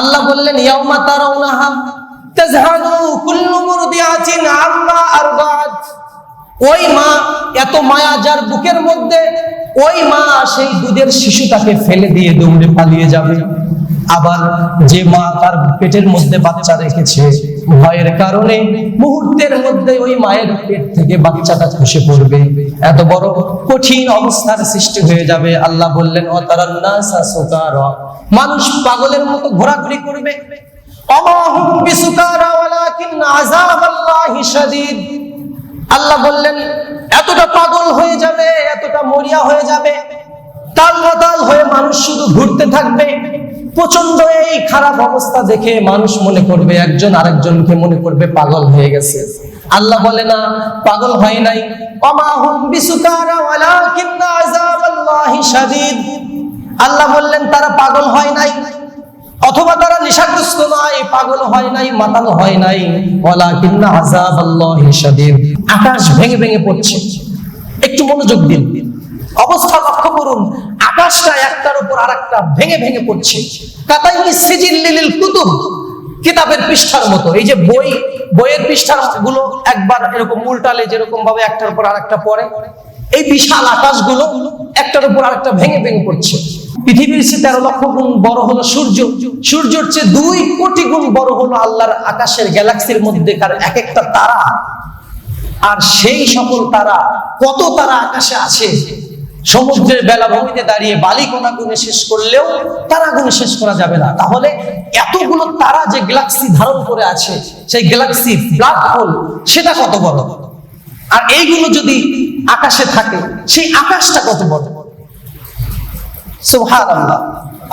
আল্লাহ বললেন, ইয়াউমা তারাউনাহা তাজহালু কুল্লু মুরদিআতিন আম্মা আরবাত ওই মা এত মায়া যার বুকের মধ্যে, ওই মা সেই দুধের শিশুটাকে ফেলে দিয়ে দৌড়ে পালিয়ে যাবে। আবার যে মা তার পেটের মধ্যে বাচ্চা রেখেছে, ভয়ের কারণে মুহূর্তের মধ্যে ওই মায়ের পেট থেকে বাচ্চাটা খসে পড়বে। এত বড় কঠিন অবস্থার সৃষ্টি হয়ে যাবে। আল্লাহ বললেন মানুষ পাগলের মতো ঘোরাঘুরি করবে। আল্লাহ বললেন, এতটা পাগল হয়ে যাবে, এতটা মরিয়া হয়ে যাবে। তাল হয়ে মানুষ শুধু ঘুরতে থাকবে। প্রচণ্ড এই খারাপ অবস্থা দেখে মানুষ মনে করবে, একজন আরেকজনকে মনে করবে পাগল হয়ে গেছে। আল্লাহ বলে না, পাগল হয় নাই। আল্লাহ বললেন, তারা পাগল হয় নাই। অথবা তারা নেশাগ্রস্ত নয়, পাগল হয় নাই, মাতাল হয় নাই। আকাশ ভেঙে ভেঙে পড়ছে। একটু মনোযোগ দিন। অবস্থা লক্ষ্য করুন আকাশটা একটার উপর আরেকটা ভেঙে ভেঙে পড়ছে। কাতাইনি সিজিল লিলিল কুতুব, কিতাবের পৃষ্ঠার মতো। এই যে বই, বইয়ের পৃষ্ঠারগুলো একবার এরকম উল্টালে যেরকম ভাবে একটার উপর আরেকটা পড়ে, এই বিশাল আকাশগুলো একটার উপর আরেকটা ভেঙে ভেঙে পড়ছে। পৃথিবীর চেয়ে তেরো লক্ষ গুণ বড় হলো সূর্য। সূর্যের চেয়ে দুই কোটি গুণ বড় হলো আল্লাহর আকাশের গ্যালাক্সির মধ্যে মধ্যেকার এক একটা তারা। আর সেই সকল তারা, কত তারা আকাশে আছে সমুদ্রের বেলাভূমিতে দাঁড়িয়ে বালি কোনা গুনে শেষ করলেও তারা গুনে শেষ করা যাবে না। তাহলে এতগুলো তারা যে গ্যালাক্সি ধারণ করে আছে, সেই গ্যালাক্সি ব্ল্যাক হোল সেটা কত বড়? আর এইগুলো যদি আকাশে থাকে, সেই আকাশটা কত বড়?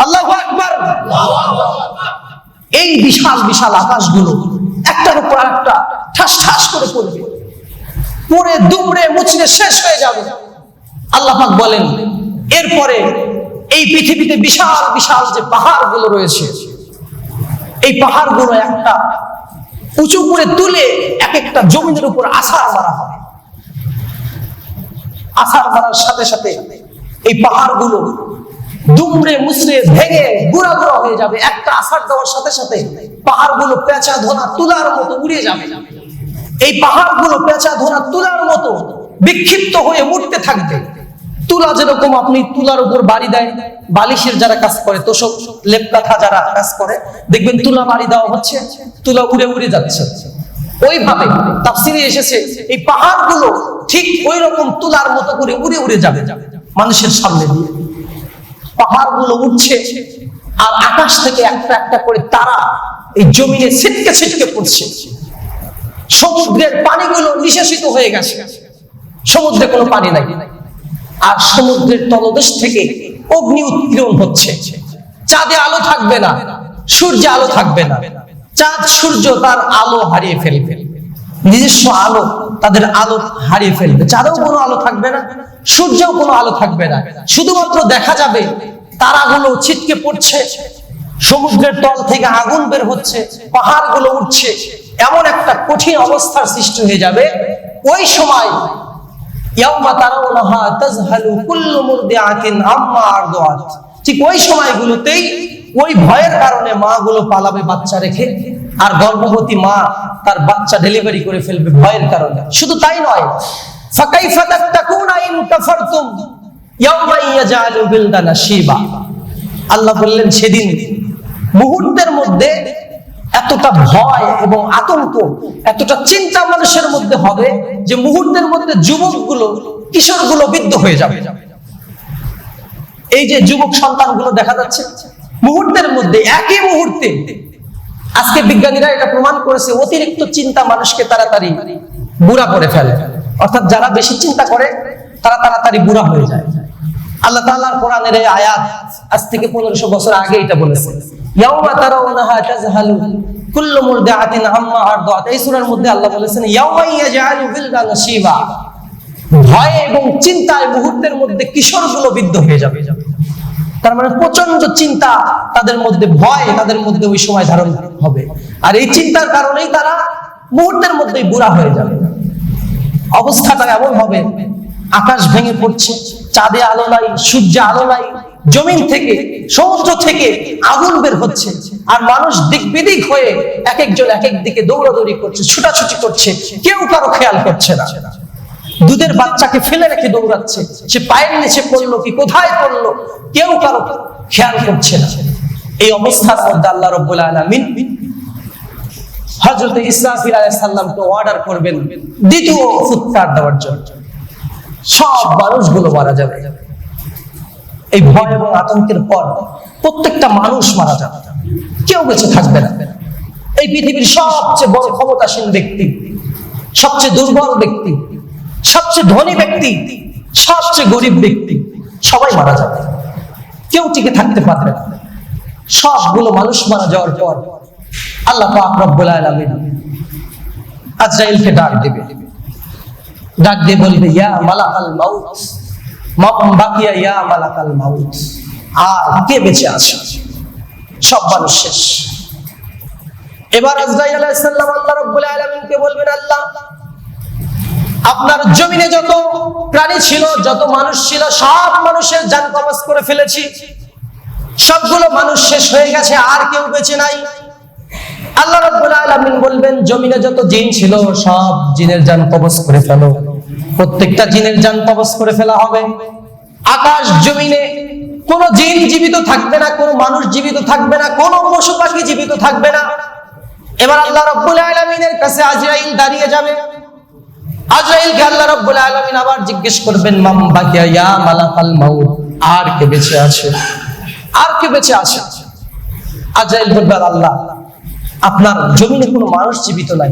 আল্লাহু এই বিশাল বিশাল আকাশগুলো একটার উপর আরেকটা ঠাস ঠাস করে পড়বে। পড়ে দুমড়ে মুচড়ে শেষ হয়ে যাবে। আল্লাহ পাক বলেন, এরপরে এই পৃথিবীতে বিশাল বিশাল যে পাহাড়গুলো রয়েছে, এই পাহাড়গুলো একটা উঁচু করে তুলে এক একটা জমিনের উপর আছাড় মারা হবে। আছাড় মারার সাথে সাথে এই পাহাড়গুলো দুমড়ে মুচড়ে ভেঙে গুড়া গুড়া হয়ে যাবে। একটা আছাড় দেওয়ার সাথে সাথে পাহাড়গুলো পেঁচা ধোনা তুলার মতো উড়ে যাবে। এই পাহাড়গুলো পেঁচা ধোনা তুলার মতো বিক্ষিপ্ত হয়ে উঠতে থাকবে। তুলা যেরকম আপনি তুলার উপর বাড়ি দেয়, বালিশের যারা কাজ করে, তোষক লেপ কাঁথা যারা কাজ করে, দেখবেন তুলা বাড়ি দেওয়া হচ্ছে, তুলা উড়ে উড়ে যাচ্ছে। ওইভাবে তাফসিরে এসেছে, এই পাহাড়গুলো ঠিক ওই রকম তুলার মতো করে উড়ে উড়ে যাবে মানুষের সামনে দিয়ে। পাহাড়গুলো উঠছে আর আকাশ থেকে একটা একটা করে তারা এই জমিনে ছিটকে ছিটকে পড়ছে। সমুদ্রের পানিগুলো নিঃশেষিত হয়ে গেছে। সমুদ্রে কোনো পানি নাই। আর সমুদ্রের তলদেশ থেকে অগ্নি উৎপীড়ন হচ্ছে। চাঁদে আলো থাকবে না, সূর্যে আলো থাকবে না। চাঁদ, সূর্য তার আলো হারিয়ে ফেলবে। নিজস্ব আলো তাদের আলো হারিয়ে ফেলবে। চাঁদেও কোনো আলো থাকবে না, সূর্যেও কোনো আলো থাকবে না। শুধুমাত্র দেখা যাবে তারাগুলো ছিটকে পড়ছে। সমুদ্রের তল থেকে আগুন বের হচ্ছে, পাহাড়গুলো উঠছে এমন একটা কঠিন অবস্থার সৃষ্টি হয়ে যাবে। ওই সময় ঠিক ওই সময়গুলোতেই ওই ভয়ের কারণে মাগুলো পালাবে বাচ্চা রেখে, আর গর্ভবতী মা তার বাচ্চা ডেলিভারি করে ফেলবে ভয়ের কারণে। শুধু তাই নয় আল্লাহ বললেন, সেদিন মুহূর্তের মধ্যে এতটা ভয় এবং আতঙ্ক, এতটা চিন্তা মানুষের মধ্যে হবে যে মুহূর্তের মধ্যে যুবকগুলো, কিশোরগুলো বিদ্ধ হয়ে যাবে। এই যে যুবক সন্তানগুলো দেখা যাচ্ছে, মুহূর্তের মধ্যে, একই মুহূর্তে, আজকে বিজ্ঞানীরা এটা প্রমাণ করেছে, অতিরিক্ত চিন্তা মানুষকে তাড়াতাড়ি বুড়া করে ফেলে। অর্থাৎ যারা বেশি চিন্তা করে, তারা তাড়াতাড়ি বুড়া হয়ে যায়। আল্লাহ তাআলার কোরআনের আয়াত আজ থেকে পনেরোশো বছর আগে এটা বলেছে। ইয়াউমা তারাউনাহা তাজহালু কুল্লু মুরদিআতিন আম্মা আরদাত। এই সূরার মধ্যে আল্লাহ বলেছেন, ইয়াউমা ইয়াজআলু বিলদানা শিবা ভয় এবং চিন্তায় মুহূর্তের মধ্যে কিশোরগুলো বিদ্ধ হয়ে যাবে। তার মানে প্রচণ্ড চিন্তা তাদের মধ্যে, ভয় তাদের মধ্যে ওই সময় ধারণ হবে। আর এই চিন্তার কারণেই তারা মুহূর্তের মধ্যেই বুড়া হয়ে যাবে। অবস্থাটা এমন হবে, আকাশ ভেঙে পড়ছে, চাঁদে আলো নাই, সূর্যে আলো নাই জমিন থেকে, সমুদ্র থেকে আগুন বের হচ্ছে। আর মানুষ দিক বিদিক হয়ে এক একজন এক এক দিকে দৌড়াদৌড়ি করছে, ছুটাছুটি করছে, কেউ কারও খেয়াল করছে না। দুধের বাচ্চাকে ফেলে রেখে দৌড়াচ্ছে, সে পায়ের নিচে পড়ল কি, কোথায় পড়ল, কেউ কারও খেয়াল করছে না। এই অবস্থার মধ্যে আল্লাহ রব্বুল আলমিন হজরত ইসরাফিল আলাইহিস সালামকে অর্ডার করবেন, দ্বিতীয় ফুৎকার দেওয়ার জন্য। সব মানুষগুলো মারা যাবে। এই ভয় এবং আতঙ্কের পর প্রত্যেকটা মানুষ মারা যাবে। কেউ বেঁচে থাকবে না। এই পৃথিবীর সবচেয়ে বড় ক্ষমতাসীন ব্যক্তি, সবচেয়ে দুর্বল ব্যক্তি, সবচেয়ে ধনী ব্যক্তি, সবচেয়ে গরিব ব্যক্তি, সবাই মারা যাবে। কেউ টিকে থাকতে পারবে না। সবগুলো মানুষ মারা যাওয়ার পর আল্লাহ পাক আলামিন আজরাইলকে ডাক দিবে। ডাক দিয়ে বলবে, ইয়া মালাকাল মাউত। বাকিয়া ইয়া মালাকাল মাউত। আর কে বেঁচে আছে? সব মানুষ শেষ। এবার আল্লাহ বলবেন, আল্লাহ, আপনার জমিনে যত প্রাণী ছিল, যত মানুষ ছিল, সব মানুষের জান কবজ করে ফেলেছি। সবগুলো মানুষ শেষ হয়ে গেছে, আর কেউ বেঁচে নাই। আল্লাহ রাব্বুল আলামিন বলবেন, জমিনে যত জিন ছিল, সব জিনের জান কবজ করে ফেলো। প্রত্যেকটা জিনের জান কবজ করে ফেলা হবে। আকাশ জমিনে কোন জিন জীবিত থাকবে না, কোন মানুষ জীবিত থাকবে না, কোন পশু পাখি জীবিত থাকবে না। এবার আল্লাহ রাব্বুল আলামিনের কাছে আজরাইল দাঁড়িয়ে যাবে। আজরাইলকে আল্লাহ রাব্বুল আলামিন আবার জিজ্ঞেস করবেন, মাম বাকিয়া ইয়া আর কে বেঁচে আছে? আর কে বেঁচে আছে? আজরাইল বলবে আল্লাহ, আপনার জমিনে কোনো মানুষ জীবিত নাই।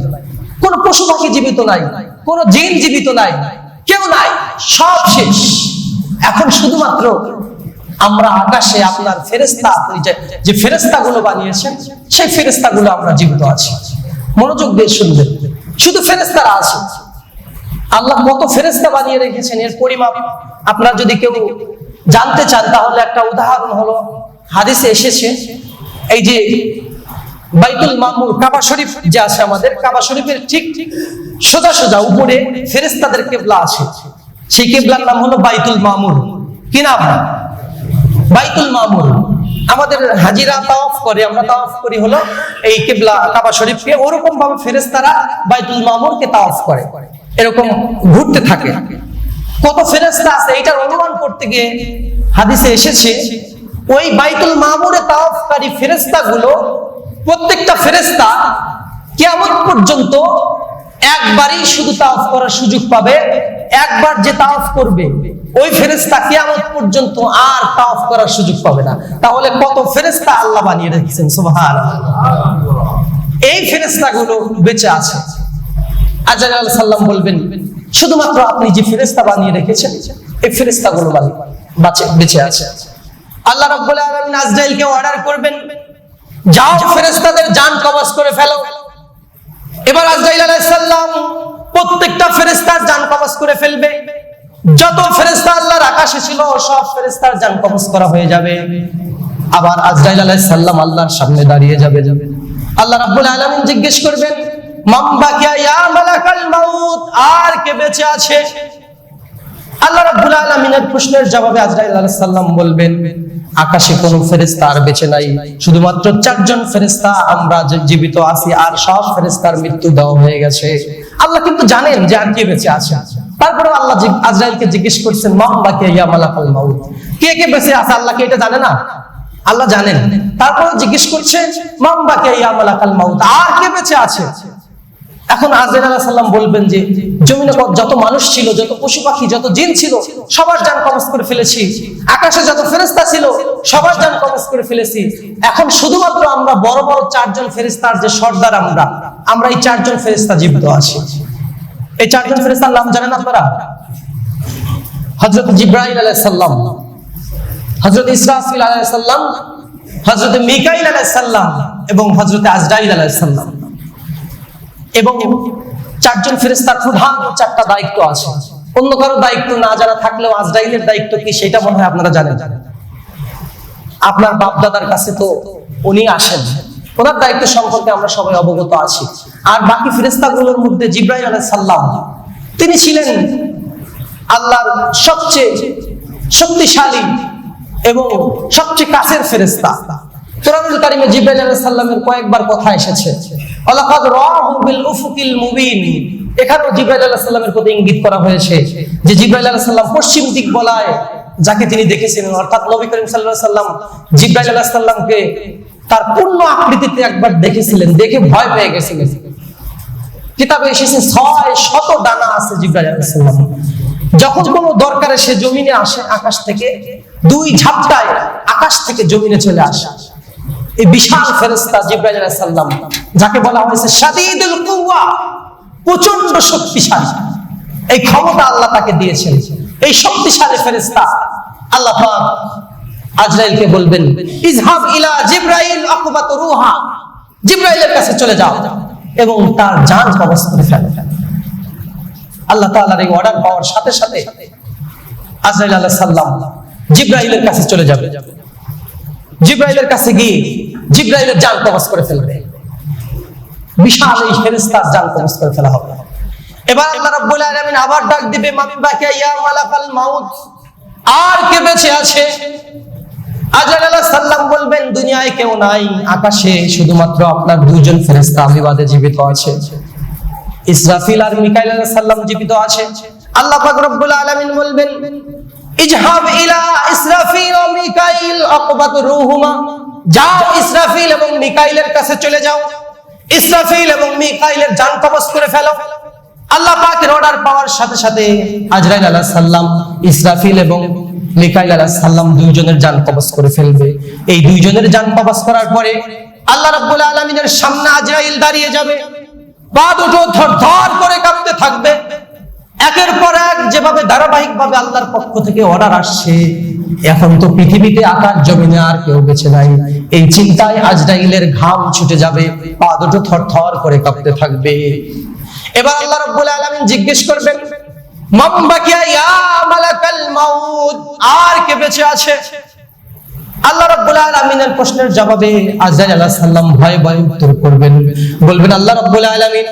কোনো পশু পাখি জীবিত নাই, কোন জিন জীবিত নাই, কেউ নাই, সব শেষ। এখন শুধুমাত্র আমরা আকাশে আপনার ফেরেস্তা আপনি যে- ফেরেস্তা গুলো বানিয়েছেন, সেই ফেরেস্তা গুলো আমরা জীবিত আছি। মনোযোগ দিয়ে শুনবেন। শুধু ফেরেস্তারা আছে। আল্লাহ কত ফেরেস্তা বানিয়ে রেখেছেন, এর পরিমাপ আপনার যদি কেউ জানতে চান, তাহলে একটা উদাহরণ হলো, হাদিসে এসেছে, এই যে বাইতুল মামুর কাবা শরীফ যে আছে আমাদের, কাবা শরীফের ঠিক সোজা সোজা উপরে ফেরেস্তাদের কেবলা আছে। সেই কেবলার নাম হলো বাইতুল মামুর। কি নাম? বাইতুল মামুর। আমাদের হাজিরা তাওয়াফ করে, আমরা তাওয়াফ করি হলো এই কেবলা কাবা শরীফকে। ওরকম ভাবে ফেরেস্তারা বাইতুল মামুরকে তাওয়াফ করে। এরকম ঘুরতে থাকে। কত ফেরেস্তা আছে এটার অনুমান করতে গিয়ে হাদিসে এসেছে, ওই বাইতুল মামুরে তাওয়াফকারী ফেরেস্তা গুলো প্রত্যেকটা ফেরেস্তা কিয়ামত পর্যন্ত একবারই শুধু তাওয়াফ করার সুযোগ পাবে, একবার যে তাওয়াফ করবে, ওই ফেরেস্তা কিয়ামত পর্যন্ত আর তাওয়াফ করার সুযোগ পাবে না। তাহলে কত ফেরেস্তা আল্লাহ বানিয়ে রেখেছেন, সুবহানাল্লাহ। এই ফেরেস্তা গুলো বেঁচে আছে। আজাল সাল্লাম বলবেন, শুধুমাত্র আপনি যে ফেরেস্তা বানিয়ে রেখেছেন, এই ফেরেস্তা গুলো বাঁচে, বেঁচে আছে। আল্লাহ রাব্বুল আলামিন আজরাইলকে অর্ডার করবেন যাও ফেরেস্তাদের জান কবজ করে ফেলো। এবার আজরাইল আলাইহিস সালাম প্রত্যেকটা ফেরেস্তার জান কবজ করে ফেলবে। যত ফেরেস্তা আল্লাহর আকাশে ছিল, সব ফেরেস্তার জান কবজ করা হয়ে যাবে। আবার আজরাইল আলাইহিস সালাম আল্লাহর সামনে দাঁড়িয়ে যাবে। আল্লাহ রাব্বুল আলামিন জিজ্ঞেস করবেন মাম বাকিয়া ইয়া মালাকাল মাউত, আর কে বেঁচে আছে? আল্লাহ রাব্বুল আলামিনের প্রশ্নের জবাবে আজরাইল আলাইহিস সালাম বলবেন আকাশে কোনো ফেরেশতা আর বেঁচে নাই। শুধুমাত্র চারজন ফেরেশতা আমরা জীবিত আছি আর সব ফেরেশতার মৃত্যু দেওয়া হয়ে গেছে। আল্লাহ কিন্তু জানেন যে আর কে বেঁচে আছে। তারপরে আল্লাহ আজরাইলকে জিজ্ঞেস করছেন মাম বাকিয়া ইয়া মালাকাল মাউত? কে কে বেঁচে আছে? আল্লাহ কি এটা জানে না? আল্লাহ জানেন। তারপরে জিজ্ঞেস করছে মাম বাকিয়া ইয়া মালাকাল মাউত? আর কে বেঁচে আছে? এখন আজরাইল আলাইহিস সালাম বলবেন যে, জমিনে যত মানুষ ছিল, যত পশু পাখি, যত জিন ছিল, সবার জান কবজ করে ফেলেছি। আকাশে যত ফেরেশতা ছিল, সবার জান কবজ করে ফেলেছি। এখন শুধুমাত্র আমরা বড় বড় চারজন ফেরেশতার যে সর্দার আমরা আমরা এই চারজন ফেরেশতা জীবিত আছি। এই চারজন ফেরেশতার নাম জানেন আপনারা? হযরত জিব্রাইল আলাইহিস সালাম, হযরত ইসরাফিল আলাইহিস সালাম, হযরত মিকাইল আলাইহিস সালাম এবং হযরত আজরাইল আলাইহিস সালাম। এবং চারজন ফেরেস্তার প্রধান চারটা দায়িত্ব আছে। অন্য কারও দায়িত্ব না যারা থাকলেও আজরাইলের দায়িত্ব কি সেটা মনে হয় আপনারা জানেন। আপনার বাপ দাদার কাছে তো উনি আসেন। ওনার দায়িত্ব সম্পর্কে আমরা সবাই অবগত আছি। আর বাকি ফেরেস্তাগুলোর মধ্যে জিব্রাইল আলাইহিস সাল্লাম তিনি ছিলেন আল্লাহর সবচেয়ে শক্তিশালী এবং সবচেয়ে কাছের ফেরেস্তা কোরআনুল কারিমে জিব্রাইল আলাইহিস সালামের কয়েকবার কথা এসেছে। আলাকাদ রাহু বিল উফুকিল মুবিন। এখানেও প্রতি ইঙ্গিত করা হয়েছে যে পশ্চিম দিক বলায় যাকে তিনি দেখেছিলেন, অর্থাৎ নবী করিম সাল্লাম জিব্রাইল তার পূর্ণ আকৃতিতে একবার দেখেছিলেন, দেখে ভয় পেয়ে গেছিলেন। কিতাবে এসেছে ছয় শত ডানা আছে জিব্রাইল যখন কোনো দরকারে সে জমিনে আসে আকাশ থেকে, দুই ঝাপটায় আকাশ থেকে জমিনে চলে আসে। এই বিশাল ফেরেস্তা জিব্রাইল আলাইহিস যাকে বলা হয়েছে শাদীদুল কুওয়া প্রচণ্ড শক্তিশালী। এই ক্ষমতা আল্লাহ তাকে দিয়েছেন। এই শক্তিশালী ফেরেশতা আল্লাহ পাক আজরাইলকে বলবেন, ইজহাব ইলা জিব্রাইল আকুবাত রুহা। জিব্রাইলের কাছে চলে যাও এবং তার জান কবজ করে ফেলো। আল্লাহ তাআলার এই অর্ডার পাওয়ার সাথে সাথে আজরাইল আলাইহিস সালাম জিব্রাইলের কাছে চলে যাবে। জিব্রাইলের কাছে গিয়ে জিব্রাইলের জাল কবজ করে ফেলবে। বিশাল এই ফেরেশতার জান কবজ করে ফেলা হবে। এবার আল্লাহ রাব্বুল আলামিন আবার ডাক দিবে, মামি বাকিয়া ইয়া মালাকাল মাউত। আর কে বেঁচে আছে? সালাম বলবেন, দুনিয়ায় কেউ নাই, আকাশে শুধুমাত্র আপনার দুইজন ফেরেশতা আবিবাদে জীবিত আছে। ইসরাফিল আর মিকাইল আলাইহিস সালাম জীবিত আছে। আল্লাহ পাক রব্বুল আলামিন বলবেন ইজহাব ইলা ইসরাফিল ও মিকাইল আকবাত রুহুমা। যাও ইসরাফিল এবং মিকাইলের কাছে চলে যাও। ইসরাফিল এবং মিকাইলের জান কবজ করে ফেলো। আল্লাহ পাকের অর্ডার পাওয়ার সাথে সাথে আজরাইল আলাইহিস সালাম, ইসরাফিল এবং মিকাইল আলাইহিস সালাম দুইজনের জান কবজ করে ফেলবে। এই দুইজনের জান কবজ করার পরে আল্লাহ রাব্বুল আলামিনের সামনে আজরাইল দাঁড়িয়ে যাবে। পা দুটো ধর করে কাঁপতে থাকবে। একের পর এক যেভাবে ধারাবাহিক ভাবে আল্লাহর পক্ষ থেকে অর্ডার আসছে, এখন তো পৃথিবীতে আকাশ জমিনে আর কেউ বেঁচে নাই। এই চিন্তায় আজরাইলের ঘাম ছুটে যাবে, পা দুটো থর থর করে কাঁপতে থাকবে। এবার আল্লাহ রাব্বুল আলামিন জিজ্ঞেস করবেন, মান বাকিয়া ইয়া মালাকাল মাউত? আর কে বেঁচে আছে? আল্লাহ রাব্বুল আলামিনের প্রশ্নের জবাবে আজরাইল আলাইহিস সালাম ভয়ে ভয়ে উত্তর করবেন। বলবেন, আল্লাহ রাব্বুল আলামিন,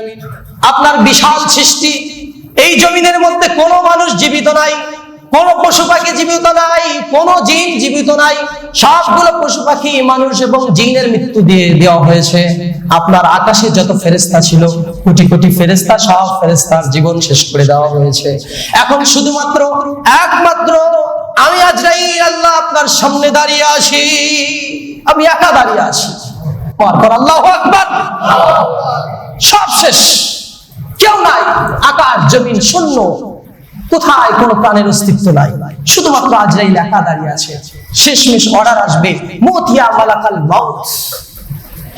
আপনার বিশাল সৃষ্টি এই জমিনের মধ্যে কোনো মানুষ জীবিত নাই, কোন পশু পাখি জীবিত নাই, কোন জিন জীবিত নাই। সবগুলো পশু পাখি মানুষ এবং জিনের মৃত্যু দিয়ে দেওয়া হয়েছে। আপনার আকাশে যত ফেরেস্তা ছিল, কোটি কোটি ফেরেস্তা সব ফেরেস্তার জীবন শেষ করে দেওয়া হয়েছে। এখন শুধুমাত্র একমাত্র আমি আজরাইল, আল্লাহ আপনার সামনে দাঁড়িয়ে আছি। আমি একা দাঁড়িয়ে আছি। পর আল্লাহ আকবার। সব শেষ। কেউ নাই, আকাশ, জমিন শূন্য কোথায় কোনো প্রাণের অস্তিত্ব নাই। শুধুমাত্র আজরাইল একা দাঁড়িয়ে আছে। শেষমেশ অর্ডার আসবে মতিয়া মালাকাল মাউত।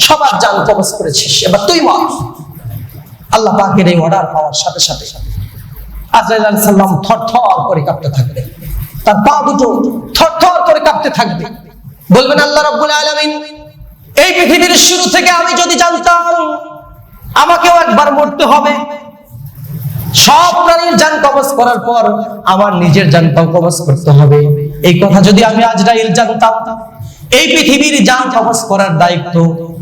সবার জান কবজ করেছিস এবার তুই মত আল্লাহ পাকের এই অর্ডার পাওয়ার সাথে সাথে আজরাইল সালাম থর থর করে কাঁপতে থাকবে। তার পা দুটো থর থর করে কাঁপতে থাকবে। বলবেন, আল্লাহ রাব্বুল আলামিন, এই পৃথিবীর শুরু থেকে আমি যদি জানতাম আমাকেও একবার মরতে হবে। সব প্রাণীর যান কবজ করার পর আমার নিজের যানটাও কবজ করতে হবে। এই কথা যদি আমি আজরাইল জানতাম, এই পৃথিবীর যান কবজ করার দায়িত্ব,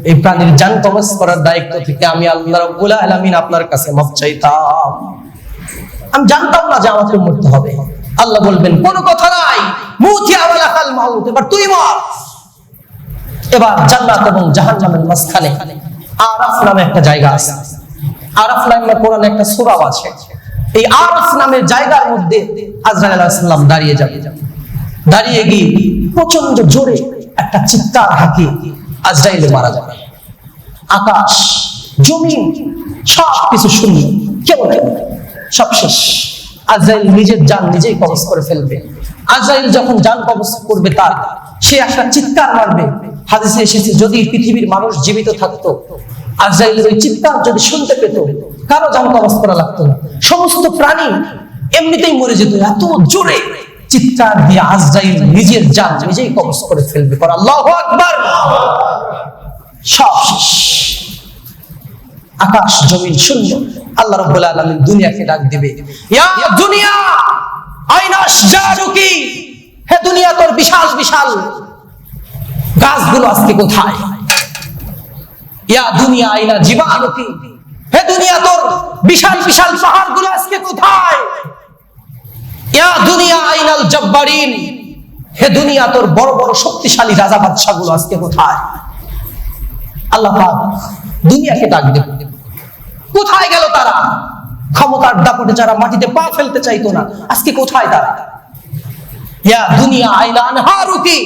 এই প্রাণীর যান কবজ করার দায়িত্ব থেকে আমি আল্লাহ রাব্বুল আলামিন আপনার কাছে মাফ চাইতাম। আমি জানতাম না যে আমাকে মরতে হবে। আল্লাহ বলবেন, কোন কথা নাই। মুতিয়া ওয়ালা কাল মাউত, এবার তুই মর। এবার জান্নাত এবং জাহান্নামের মাঝখানে আরাফ নামে একটা জায়গা আছে। আরাফ নামে কোরআনে একটা সূরাও আছে। এই আরাফ নামের জায়গার মধ্যে আজরাইল আলাইহিস দাঁড়িয়ে যাবে। দাঁড়িয়ে গিয়ে প্রচণ্ড জোরে একটা চিৎকার হাঁকি আজরাইলে মারা যাবে। আকাশ জমিন সব কিছু কেমন কেমন সব শেষ। আজরাইল নিজের যান নিজেই কবজ করে ফেলবে। আজরাইল যখন জান কবজ করবে তার, সে একটা চিৎকার মারবে। হাদিসে এসেছে, যদি পৃথিবীর মানুষ জীবিত থাকতো আজরাইলের ওই চিৎকার যদি শুনতে পেত, কারও জান কবজ করা লাগতো না। সমস্ত প্রাণী এমনিতেই মরে যেত, এত জোরে চিৎকার দিয়ে আজরাইল নিজের জান নিজেই কবজ করে ফেলবে। পর আল্লাহ আকবার। সব আকাশ, জমিন, শূন্য। আল্লাহ রাব্বুল আলামিন দুনিয়াকে ডাক দিবে, ইয়া দুনিয়া, আইনা আশজারুকি? হে দুনিয়া, তোর বিশাল বিশাল গাছগুলো আজকে কোথায়? ইয়া দুনিয়া আইনা জিবালুকি হে দুনিয়া তোর বিশাল বিশাল পাহাড়গুলো আজকে কোথায়? ইয়া দুনিয়া আইনাল জব্বারিন। হে দুনিয়া তোর বড় বড় শক্তিশালী রাজা আজকে কোথায়? আল্লাহ পাক দুনিয়াকে ডাক দেবে কোথায় গেল তারা? ক্ষমতার দাপটে যারা মাটিতে পা ফেলতে চাইতো না, আজকে কোথায় তারা? ইয়া দুনিয়া আইলা আনহারুকি।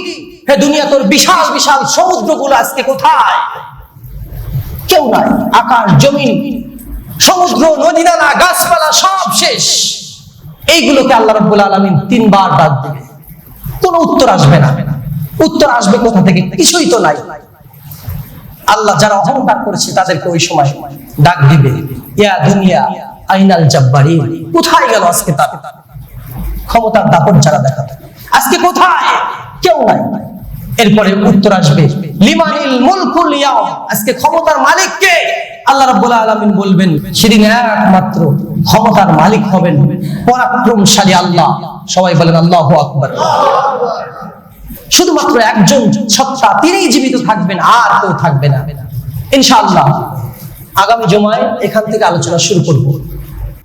হে দুনিয়া তোর বিশাল বিশাল সমুদ্রগুলো আজকে কোথায়? কেউ নাই, আকাশ, জমিন, সমুদ্র, নদী, নালা, গাছপালা, সব শেষ। এইগুলোকে আল্লাহ রাব্বুল আলামিন তিনবার ডাক দিবে কোনো উত্তর আসবে না। উত্তর আসবে কোথা থেকে? কিছুই তো নাই। আল্লাহ যারা অহংকার করেছে তাদেরকে ওই সময় ডাক দিবে, ইয়া দুনিয়া, আইনাল জাব্বারি কোথায় গেল আজকে তার? ক্ষমতার দাপট যারা দেখাতে আজকে কোথায়? কেউ নাই। এরপরে উত্তর আসবে লিমানিল মুলকুল আজকে ক্ষমতার মালিক কে আল্লাহ রাব্বুল আলামিন বলবেন, সেদিন একমাত্র ক্ষমতার মালিক হবেন পরাক্রমশালী আল্লাহ। সবাই বলেন, আল্লাহু আকবার। শুধুমাত্র একজন সত্তা, তিনিই জীবিত থাকবেন, আর কেউ থাকবে না। ইনশাআল্লাহ, আগামী জমায় এখান থেকে আলোচনা শুরু করব।